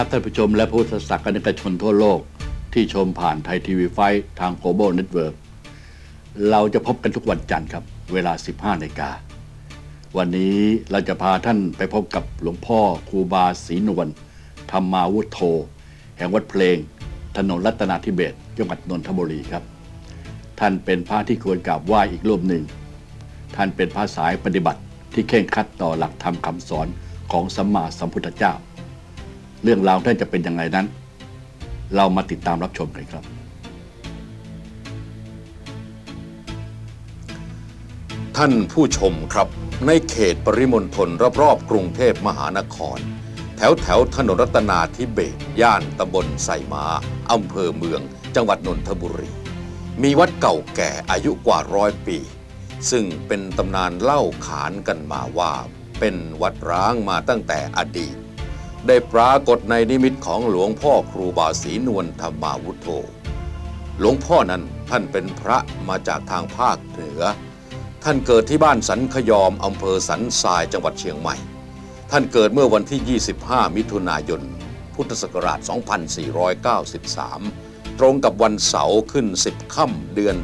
ครับท่านผู้ชมและผู้ศาสนิกชนทั่วโลกที่ชมผ่านไทยทีวีไฟทาง Global Network เราจะพบกันทุกวันจันทร์ครับ เวลา 15นาฬิกา วันนี้เราจะพาท่านไปพบกับหลวงพ่อครูบาศรีนวลธรรมาวุฒโธ แห่งวัดเพลง ถนนรัตนาธิเบศจังหวัดนนทบุรีครับ ท่านเป็นพระที่ควรกราบไหว้อีกรูปหนึ่ง ท่านเป็นพระสายปฏิบัติที่เข่งคัดต่อหลักธรรมคำสอนของสัมมาสัมพุทธเจ้า เรื่องราวท่านจะเป็นยังไงนั้น เรามาติดตามรับชมกันครับ ท่านผู้ชมครับ ในเขตปริมณฑลรอบๆกรุงเทพมหานคร แถวแถวถนนรัตนาธิเบศย่านตำบลไซมาอำเภอเมือง จังหวัดนนทบุรี มีวัดเก่าแก่อายุกว่าร้อยปี ซึ่งเป็นตำนานเล่าขานกันมาว่า เป็นวัดร้างมาตั้งแต่อดีต ได้ปรากฏในนิมิตของหลวงพ่อครูบาศรีนวลธรรมาวุฒโธหลวงพ่อนั้นท่านเป็นพระมาจากทางภาคเหนือ ท่านเกิดที่บ้านสันขยอมอำเภอสันทรายจังหวัดเชียงใหม่ ท่านเกิดเมื่อวันที่ 25 มิถุนายน พุทธศักราช 2493 ตรงกับวันเสาร์ขึ้น 10 ค่ำเดือน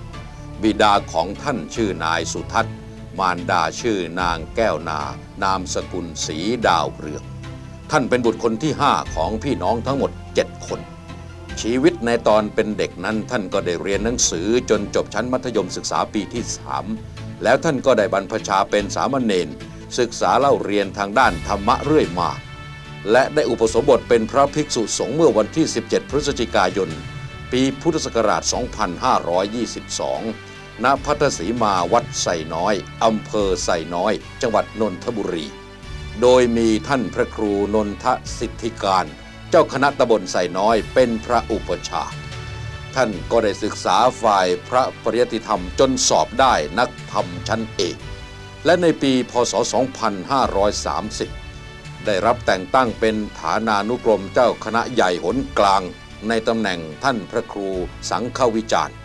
8 บิดาของท่านชื่อนายสุทัศน์ มารดาชื่อนางแก้วนา นามสกุลศรีดาวเรือง ท่านเป็นบุตรคนที่ 5 ของพี่น้องทั้งหมด 7 คน ชีวิตในตอนเป็นเด็กนั้นท่านก็ได้เรียนหนังสือจนจบชั้นมัธยมศึกษาปีที่ 3 แล้วท่านก็ได้บรรพชาเป็นสามเณรศึกษาเล่าเรียนทางด้านธรรมะเรื่อยมา และได้อุปสมบทเป็นพระภิกษุสงฆ์เมื่อวันที่ 17 พฤศจิกายน ปีพุทธศักราช 2522 ณ พัทสีมาวัดไซน้อย อำเภอไซน้อย จังหวัดนนทบุรี โดยมีท่านพระครูนนทสิทธิการ เจ้าคณะตำบลไซน้อยเป็นพระอุปชา ท่านก็ได้ศึกษาฝ่ายพระปริยติธรรมจนสอบได้นักธรรมชั้นเอก และในปีพศ 2530 ได้รับแต่งตั้งเป็นฐานานุกรมเจ้าคณะใหญ่หนกลาง ในตำแหน่งท่านพระครูสังฆวิจารณ์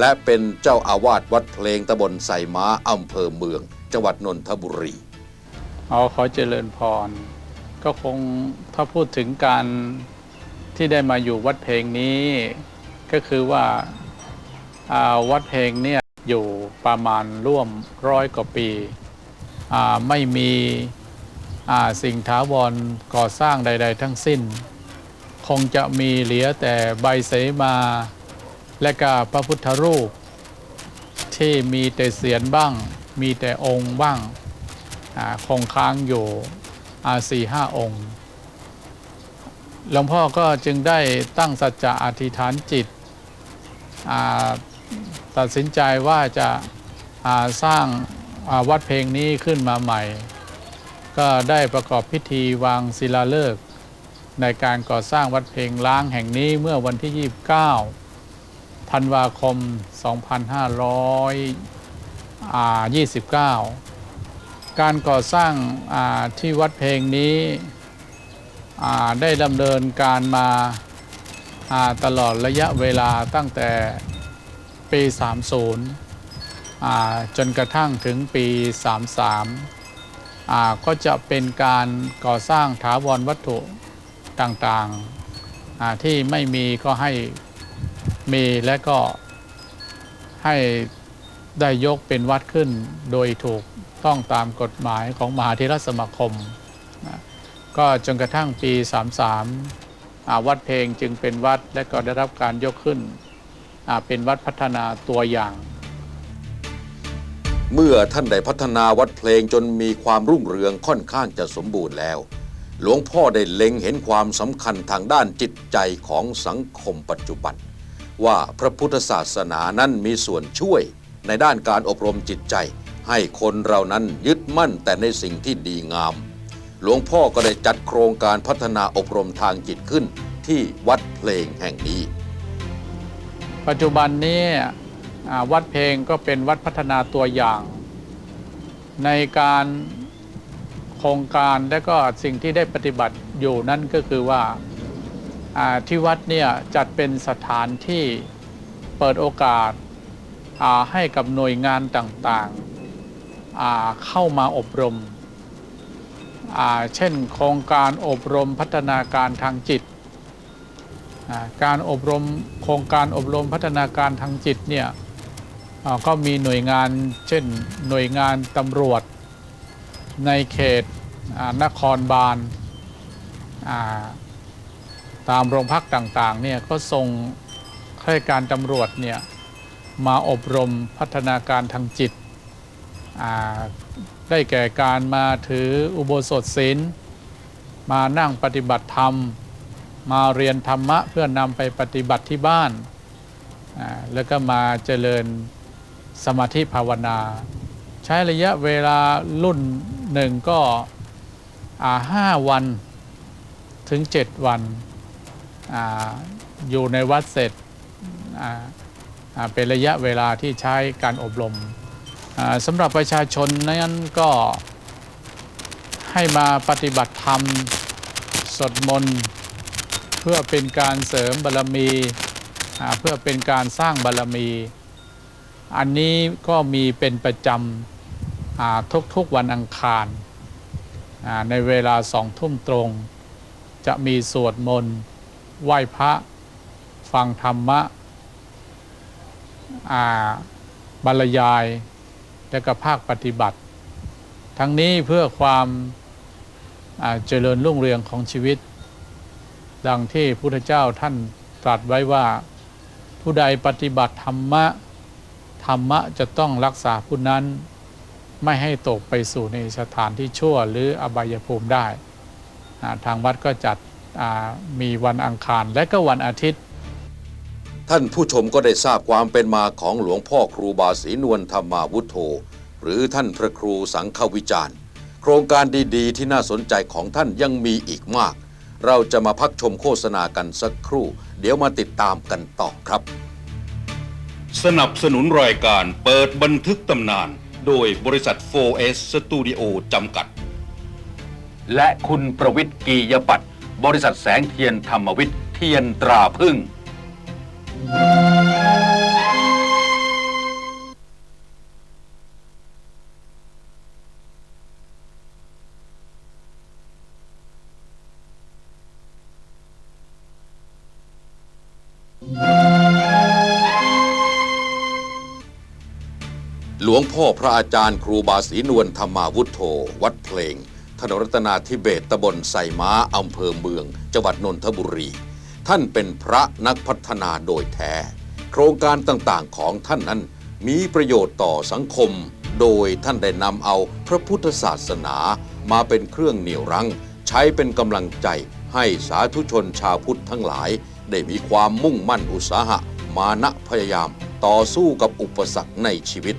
และเป็นเจ้าอาวาสวัดเพลงตำบลไซม้าอำเภอเมือง จังหวัดนนทบุรี เอาขอเจริญพร ก็คงถ้าพูดถึงการที่ได้มาอยู่วัดเพลงนี้ ก็คือว่าาวัดเพลงเนี่ยอยู่ประมาณร่วมร้อยกว่าปีาไม่มีสิ่งถาวรก่อสร้างใด ๆ ทั้งสิ้น คงจะมีเหลือแต่ใบเสมาและก็พระพุทธรูป ที่มีแต่เสียนบ้าง มีแต่องค์บ้าง คงค้างอยู่อาสี่ห้าองค์หลวงพ่อก็จึงได้ตั้งสัจจะอธิษฐานจิต ตัดสินใจว่าจะาสร้างาวัดเพลงนี้ขึ้นมาใหม่ ก็ได้ประกอบพิธีวางศิลาฤกษ์ในการก่อสร้างวัดเพลงล้างแห่งนี้เมื่อวันที่ 29 ธันวาคม 2529 การก่อสร้างาที่วัดเพลงนี้ได้ดำเนินการมาาตลอดระยะเวลาตั้งแต่ปี 30 จนกระทั่งถึงปี 33 ก็จะเป็นการก่อสร้างถาวรวัตถุต่างๆที่ไม่มีก็ให้มีและก็ให้ได้ยกเป็นวัดขึ้นโดยถูก ต้องตามกฎหมายของมหาเทรสมาคมนะก็จนกระทั่งปี 33อาวัดเพลงจึงเป็นวัดและก็ได้รับการยกขึ้นอาเป็นวัดพัฒนาตัวอย่าง เมื่อท่านได้พัฒนาวัดเพลงจนมีความรุ่งเรืองค่อนข้างจะสมบูรณ์แล้ว หลวงพ่อได้เล็งเห็นความสำคัญทางด้านจิตใจของสังคมปัจจุบัน ว่าพระพุทธศาสนานั้นมีส่วนช่วยในด้านการอบรมจิตใจ ให้คนเรานั้นยึดมั่นแต่ในสิ่งที่ดีงาม หลวงพ่อก็ได้จัดโครงการพัฒนาอบรมทางจิตขึ้นที่วัดเพลงแห่งนี้ ปัจจุบันนี้วัดเพลงก็เป็นวัดพัฒนาตัวอย่าง ในการโครงการและก็สิ่งที่ได้ปฏิบัติอยู่นั่นก็คือว่าที่วัดเนี่ยจัดเป็นสถานที่เปิดโอกาสให้กับหน่วยงานต่างๆ เข้ามาอบรม เช่นโครงการอบรมพัฒนาการทางจิต การอบรมโครงการอบรมพัฒนาการทางจิตเนี่ยก็มีหน่วยงานเช่นหน่วยงานตำรวจในเขตนครบาลาตามโรงพักต่างๆเนี่ยก็ส่งข้าราชการตำรวจเนี่ยมาอบรมพัฒนาการทางจิต ได้แก่การมาถืออุโบสถศีลมานั่งปฏิบัติธรรม มาเรียนธรรมะเพื่อนำไปปฏิบัติที่บ้าน แล้วก็มาเจริญสมาธิภาวนา ใช้ระยะเวลารุ่นหนึ่งก็ห้าวันถึง7วันออยู่ในวัดเสร็จเป็นระยะเวลาที่ใช้การอบรม สำหรับประชาชนนั้นก็ให้มาปฏิบัติธรรมสวดมนต์เพื่อเป็นการเสริมบารรมี เพื่อเป็นการสร้างบารรมี อันนี้ก็มีเป็นประจำทุกๆวันอังคาร ในเวลาสองทุ่มตรง จะมีสวดมนต์ไหว้พระ ฟังธรรมะบรรยาย และก็ภาคปฏิบัติ ทั้งนี้เพื่อความเจริญรุ่งเรืองของชีวิต ดังที่พุทธเจ้าท่านตรัสไว้ว่าผู้ใดปฏิบัติธรรมะ ธรรมะจะต้องรักษาผู้นั้นไม่ให้ตกไปสู่ในสถานที่ชั่วหรืออบายภูมิได้ ทางวัดก็จัดมีวันอังคารและก็วันอาทิตย์ ท่านผู้ชมก็ได้ทราบความเป็นมาของหลวงพ่อครูบาศรีนวลธรรมาวุฒโธ หรือท่านพระครูสังฆวิจารณ์ โครงการดีๆ ที่น่าสนใจของท่านยังมีอีกมาก เราจะมาพักชมโฆษณากันสักครู่ เดี๋ยวมาติดตามกันต่อครับ สนับสนุนรายการเปิดบันทึกตำนาน โดยบริษัท 4S Studio จำกัด และคุณประวิทย์กียปัตย์บริษัทแสงเทียนธรรมวิทย์เทียนตราพึ่ง หลวงพ่อพระอาจารย์ครูบาศรีนวลธรรมาวุฒโธวัดเพลง ถนนรัตนาธิเบศตำบลไซม้าอำเภอเมือง จังหวัดนนทบุรี ท่านเป็นพระนักพัฒนาโดยแท้ โครงการต่างๆของท่านนั้นมีประโยชน์ต่อสังคม โดยท่านได้นำเอาพระพุทธศาสนามาเป็นเครื่องเหนี่ยวรั้ง ใช้เป็นกำลังใจให้สาธุชนชาวพุทธทั้งหลาย ได้มีความมุ่งมั่นอุตสาหะ มานะพยายาม ต่อสู้กับอุปสรรคในชีวิต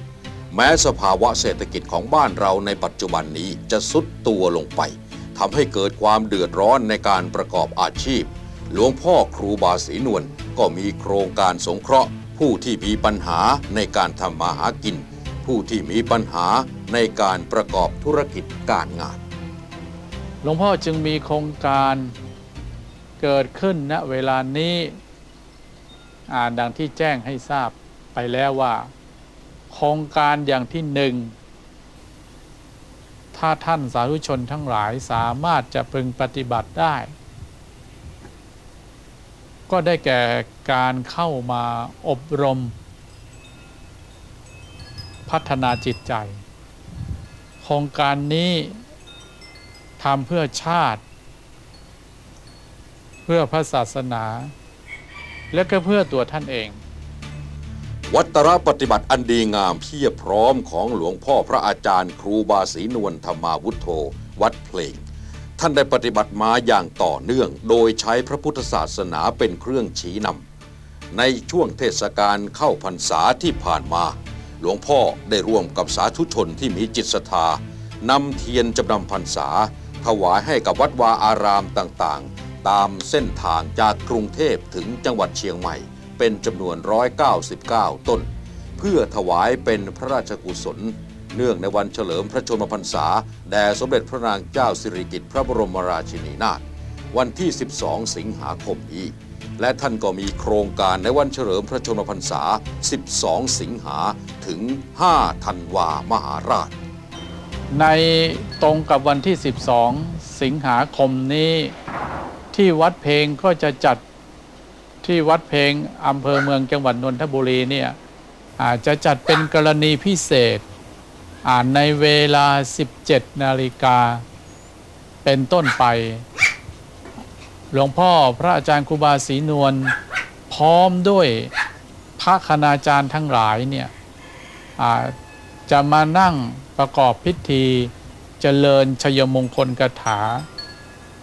แม้สภาวะเศรษฐกิจของบ้านเราในปัจจุบันนี้จะสุดตัวลงไปทำให้เกิดความเดือดร้อนในการประกอบอาชีพ หลวงพ่อครูบาศรีนวลก็มีโครงการสงเคราะห์ ผู้ที่มีปัญหาในการทำมาหากิน ผู้ที่มีปัญหาในการประกอบธุรกิจการงาน หลวงพ่อจึงมีโครงการเกิดขึ้นณเวลานี้อ่านดังที่แจ้งให้ทราบไปแล้วว่า โครงการอย่างที่หนึ่งถ้าท่านสาธุชนทั้งหลายสามารถจะพึงปฏิบัติได้ ก็ได้แก่การเข้ามาอบรม พัฒนาจิตใจ โครงการนี้ทำเพื่อชาติ เพื่อพระศาสนา และก็เพื่อตัวท่านเอง วัตรปฏิบัติอันดีงามเพียบพร้อมของหลวงพ่อพระอาจารย์ครูบาศรีนวลธรรมาวุฒโธวัดเพลง ท่านได้ปฏิบัติมาอย่างต่อเนื่อง โดยใช้พระพุทธศาสนาเป็นเครื่องชี้นำในช่วงเทศกาลเข้าพรรษาที่ผ่านมา หลวงพ่อได้ร่วมกับสาธุชนที่มีจิตศรัทธานำเทียนจำนำพรรษา ถวายให้กับวัดวาอารามต่างๆ ตามเส้นทางจากกรุงเทพถึงจังหวัดเชียงใหม่ เป็นจำนวน 199 ต้น เพื่อถวายเป็นพระราชกุศล เนื่องในวันเฉลิมพระชนมพรรษา แด่สมเด็จพระนางเจ้าสิริกิติ์พระบรมราชินีนาถวันที่ 12 สิงหาคมนี้ และท่านก็มีโครงการในวันเฉลิมพระชนมพรรษา 12 สิงหาถึง 5 ธันวามหาราช ในตรงกับวันที่ 12 สิงหาคมนี้ ที่วัดเพลงก็จะจัดที่วัดเพลงอำเภอเมืองจังหวัดนนทบุรีเนี่ยอาจจะจัดเป็นกรณีพิเศษ อ่าในเวลา 17 นาฬิกา เป็นต้นไป หลวงพ่อพระอาจารย์ครูบาศรีนวลพร้อมด้วยพระคณาจารย์ทั้งหลายเนี่ยจะมานั่งประกอบพิธีเจริญชยมงคลกถา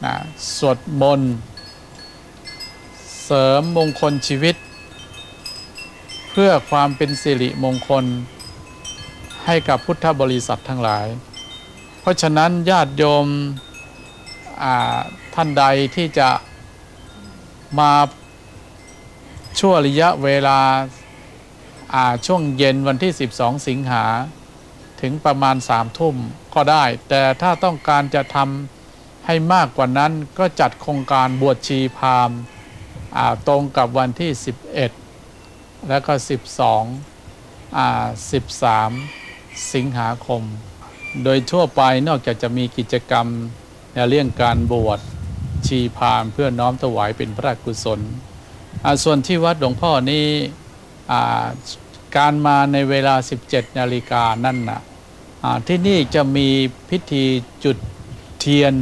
นะสวดมนต์เสริมมงคลชีวิต เพื่อความเป็นสิริมงคล ให้กับพุทธบริษัททั้งหลาย เพราะฉะนั้นญาติโยมท่านใดที่จะมาช่วระยะเวลาาช่วงเย็นวันที่ 12 สิงหา ถึงประมาณสามทุ่มก็ได้ แต่ถ้าต้องการจะทำให้มากกว่านั้นก็จัดโครงการบวชชีพามาตรงกับวันที่ 11 แล้วก็ 12อ่า13 สิงหาคม โดยทั่วไปนอกจากจะมีกิจกรรมในเรื่องการบวชชีพาหมเพื่อน้อมถวายเป็นพระกุศล ส่วนที่วัดหลวงพ่อนี้การมาในเวลา 17 นาฬิกานั่นนะอ่าที่นี่จะมีพิธีจุดเทียน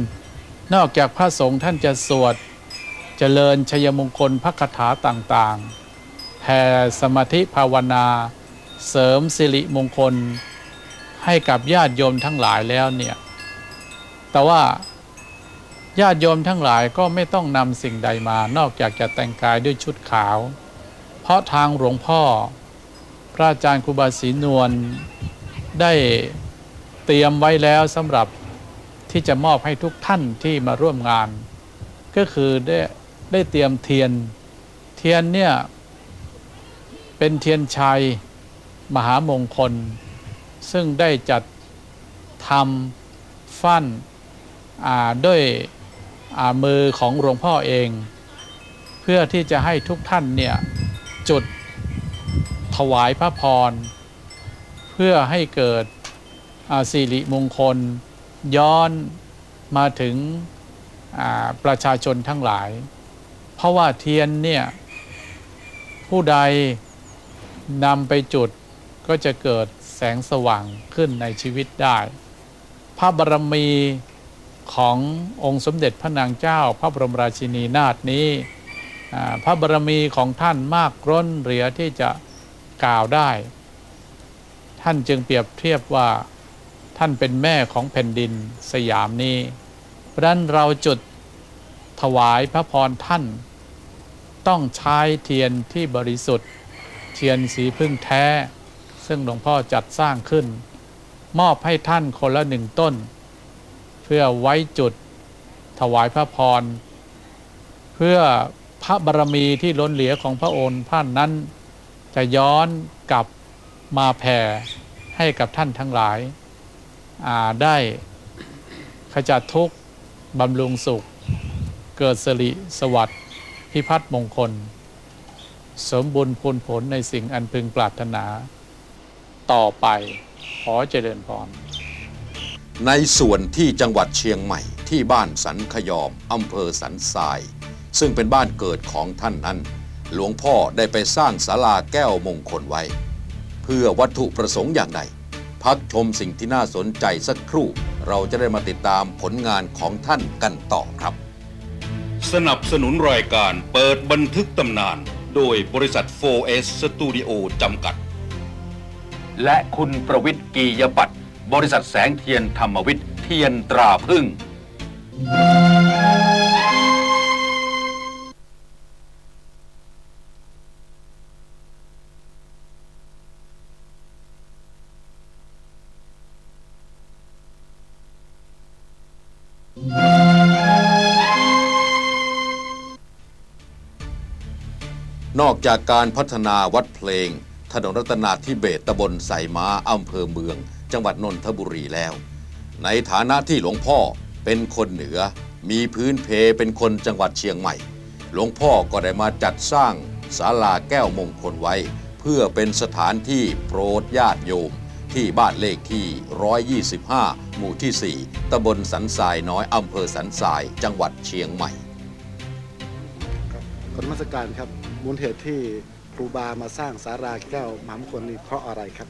นอกจากพระสงฆ์ท่านจะสวดเจริญชัยมงคลพระคาถาต่างๆแผ่สมาธิภาวนา เสริมสิริมงคล ให้กับญาติโยมทั้งหลายแล้วเนี่ย แต่ว่าญาติโยมทั้งหลายก็ไม่ต้องนำสิ่งใดมานอกจากจะแต่งกายด้วยชุดขาว เพราะทางหลวงพ่อ พระอาจารย์ครูบาศรีนวลได้เตรียมไว้แล้วสำหรับที่จะมอบให้ทุกท่านที่มาร่วมงาน ก็คือได้ได้เตรียมเทียน เทียนเนี่ยเป็นเทียนชัย มหามงคล ซึ่งได้จัดทำฟั่นอ่าด้วยมือของหลวงพ่อเอง เพื่อที่จะให้ทุกท่านเนี่ย จุดถวายพระพร เพื่อให้เกิดสิริมงคล ย้อนมาถึงประชาชนทั้งหลาย เพราะว่าเทียนเนี่ย ผู้ใดนำไปจุดก็จะเกิด แสงสว่างขึ้นในชีวิตได้ พระบารมีขององค์สมเด็จพระนางเจ้า พระบรมราชินีนาถนี้พระบารมีของท่านมากร้นเหลือที่จะกล่าวได้ ท่านจึงเปรียบเทียบว่าท่านเป็นแม่ของแผ่นดินสยามนี้เพราะนั้นเราจุดถวายพระพรท่าน ต้องใช้เทียนที่บริสุทธิ์ เทียนสีพึ่งแท้ ซึ่งหลวงพ่อจัดสร้างขึ้น มอบให้ท่านคนละหนึ่งต้น เพื่อไว้จุดถวายพระพร เพื่อพระบารมีที่ล้นเหลือของพระองค์ท่านนั้น จะย้อนกลับมาแผ่ให้กับท่านทั้งหลายาได้ขจัดทุกข์บำรุงสุข เกิดสิริสวัสดิ์พิพัฒน์มงคล สมบุญพูนผลในสิ่งอันพึงปรารถนา ต่อไปขอเจริญพรในส่วนที่จังหวัดเชียงใหม่ที่บ้านสันขยอมอำเภอสันทราย ซึ่งเป็นบ้านเกิดของท่านนั้น หลวงพ่อได้ไปสร้างศาลาแก้วมงคลไว้ เพื่อวัตถุประสงค์อย่างใด พักชมสิ่งที่น่าสนใจสักครู่ เราจะได้มาติดตามผลงานของท่านกันต่อครับ สนับสนุนรายการเปิดบันทึกตำนาน โดยบริษัท 4S Studio จำกัด และคุณประวิทย์กียบัตรบริษัทแสงเทียนธรรมวิทย์เทียนตราพึ่ง นอกจากการพัฒนาวัดเพลง ถนนรัตนาธิเบศตำบลไสม้าอำเภอเมือง จังหวัดนนทบุรีแล้ว ในฐานะที่หลวงพ่อเป็นคนเหนือ มีพื้นเพเป็นคนจังหวัดเชียงใหม่ หลวงพ่อก็ได้มาจัดสร้างศาลาแก้วมงคลไว้ เพื่อเป็นสถานที่โปรดญาติโยม ที่บ้านเลขที่ 125 หมู่ที่ 4ตำบลสันทรายน้อยอำเภอสันทรายจังหวัดเชียงใหม่ครับขอนมัสการครับมูลเหตุที่ ครูบามาสร้างสาราแก้วมหามงคลนี่เพราะอะไรครับ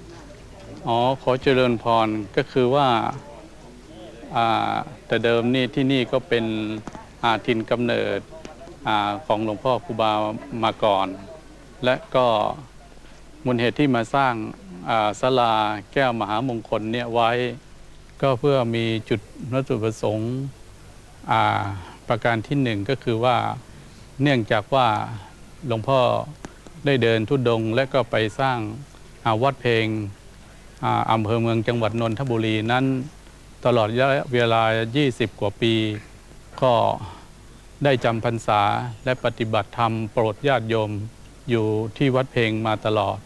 อ๋อขอเจริญพรก็คือว่าอ่าแต่เดิมนี่ที่นี่ก็เป็นอาทินกำเนิดอาของหลวงพ่อครูบามาก่อน และก็มูลเหตุที่มาสร้างอ่าศาลาแก้วมหามงคลเนี่ยไว้ ก็เพื่อมีจุดวัตถุประสงค์อ่าประการที่หนึ่งก็คือว่าเนื่องจากว่าหลวงพ่อ ได้เดินทุดดงและก็ไปสร้างาวัดเพลงอำเภอเมืองจังหวัดนนทบุรีนั้นตลอดระยะเวลา 20 กว่าปี ก็ได้จำพรรษาและปฏิบัติธรรมโปรดญาติโยมอยู่ที่วัดเพลงมาตลอด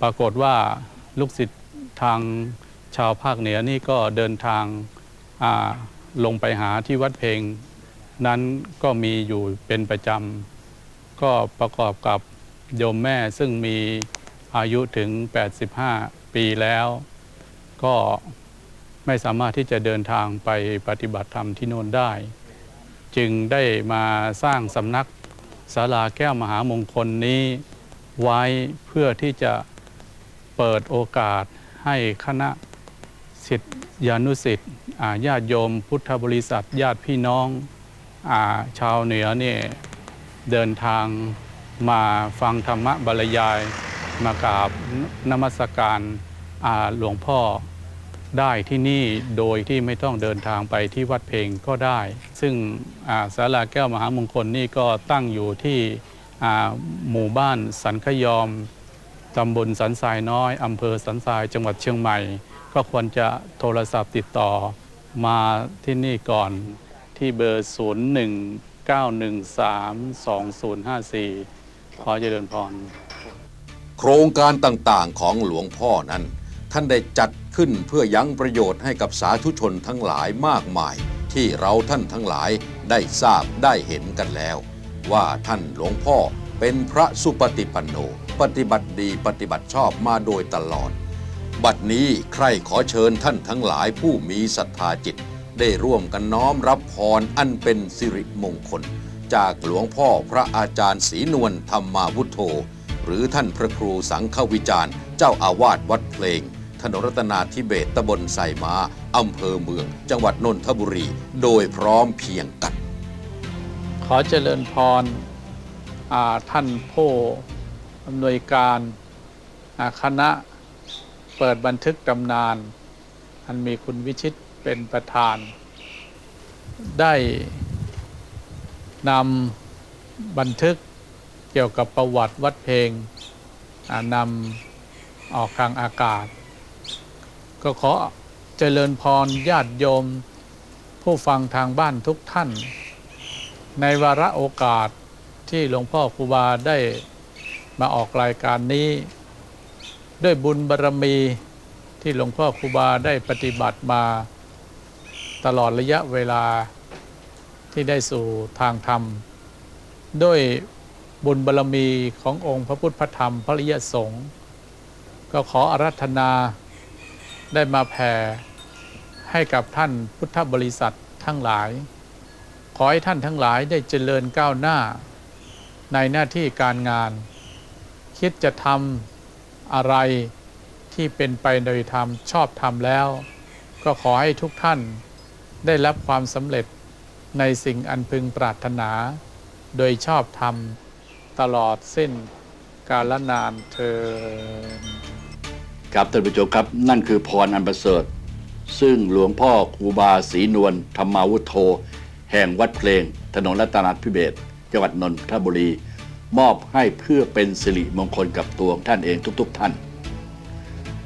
ปรากฏว่าลูกศิษย์ทางชาวภาคเหนือนี่ก็เดินทางลงไปหาที่วัดเพลง นั้นก็มีอยู่เป็นประจำ ก็ประกอบกับโยมแม่ซึ่งมีอายุถึง 85 ปีแล้ว ก็ไม่สามารถที่จะเดินทางไปปฏิบัติธรรมที่โน่นได้ จึงได้มาสร้างสำนักศาลาแก้วมหามงคลนี้ไว้เพื่อที่จะเปิดโอกาสให้คณะศิษยานุศิษย์ญาติโยม พุทธบริษัทญาติพี่น้องอาชาวเหนือเนี่ย เดินทางมาฟังธรรมบรรยาย มากราบนมัสการหลวงพ่อได้ที่นี่โดยที่ไม่ต้องเดินทางไปที่วัดเพลงก็ได้ ซึ่งศาลาแก้วมหามงคลนี่ก็ตั้งอยู่ที่หมู่บ้านสันขยอมตำบลสันทรายน้อยอำเภอสันทรายจังหวัดเชียงใหม่ ก็ควรจะโทรศัพท์ติดต่อมาที่นี่ก่อนที่เบอร์ 9132054 ขอเจริญพร โครงการต่างๆของหลวงพ่อนั้น ท่านได้จัดขึ้นเพื่อยังประโยชน์ให้กับสาธุชนทั้งหลายมากมาย ที่เราท่านทั้งหลายได้ทราบได้เห็นกันแล้ว ว่าท่านหลวงพ่อเป็นพระสุปฏิปันโน ปฏิบัติดีปฏิบัติชอบมาโดยตลอด บัดนี้ใครขอเชิญท่านทั้งหลายผู้มีศรัทธาจิต ได้ร่วมกันน้อมรับพรอันเป็นสิริมงคล จากหลวงพ่อพระอาจารย์ศรีนวลธรรมาวุโธหรือท่านพระครูสังฆวิจารณ์ เจ้าอาวาสวัดเพลง ถนนรัตนาธิเบศตำบลไซมาอำเภอเมือง จังหวัดนนทบุรี โดยพร้อมเพียงกัน ขอเจริญพรท่านผู้อำนวยการคณะเปิดบันทึกตำนาน อันมีคุณวิชิต เป็นประธาน ได้นำบันทึกเกี่ยวกับประวัติวัดเพลงนำออกทางอากาศ ก็ขอเจริญพรญาติโยม ผู้ฟังทางบ้านทุกท่าน ในวาระโอกาสที่หลวงพ่อครูบาได้มาออกรายการนี้ ด้วยบุญบารรมีที่หลวงพ่อครูบาได้ปฏิบัติมา ตลอดระยะเวลาที่ได้สู่ทางธรรม ด้วยบุญบารรมีขององค์พระพุทธพระธรรมพระริยสงฆ์ก็ขออารัธนาได้มาแผ่ให้กับท่านพุทธบริษัททั้งหลาย ขอให้ท่านทั้งหลายได้เจริญก้าวหน้า ในหน้าที่การงาน คิดจะทำอะไรที่เป็นไปโดยธรรมชอบทำแล้ว ก็ขอให้ทุกท่าน ได้รับความสำเร็จในสิ่งอันพึงปรารถนา โดยชอบธรรม ตลอดสิ้นกาลนานเทินครับท่านผู้ชมครับ นั่นคือพรอันประเสริฐ ซึ่งหลวงพ่อครูบาศรีนวลธรรมาวุฒโธ แห่งวัดเพลง ถนนรัตนพิเบศจังหวัดนนทบุรี มอบให้เพื่อเป็นสิริมงคลกับตัวท่านเองทุก ๆ ท่าน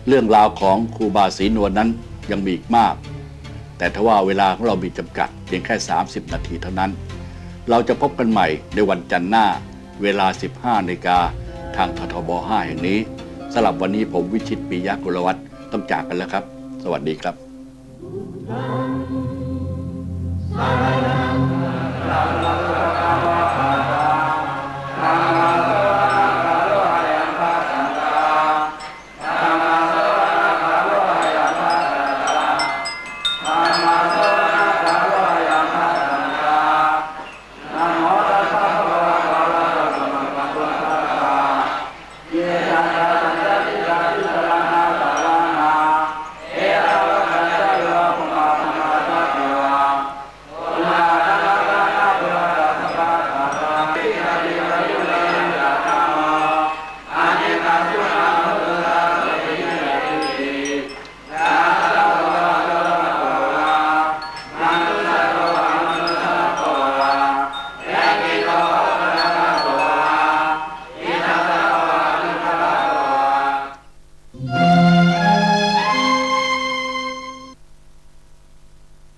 เรื่องราวของครูบาศรีนวลนั้นยังมีอีกมาก แต่ทว่าเวลาของเรามีจำกัดเพียงแค่ 30 นาทีเท่านั้น เราจะพบกันใหม่ในวันจันทร์หน้า เวลา 15นาฬิกาทางททบ 5 แห่งนี้สำหรับวันนี้ผมวิชิตปียะกุลวัฒน์ต้องจากกันแล้วครับ สวัสดีครับและ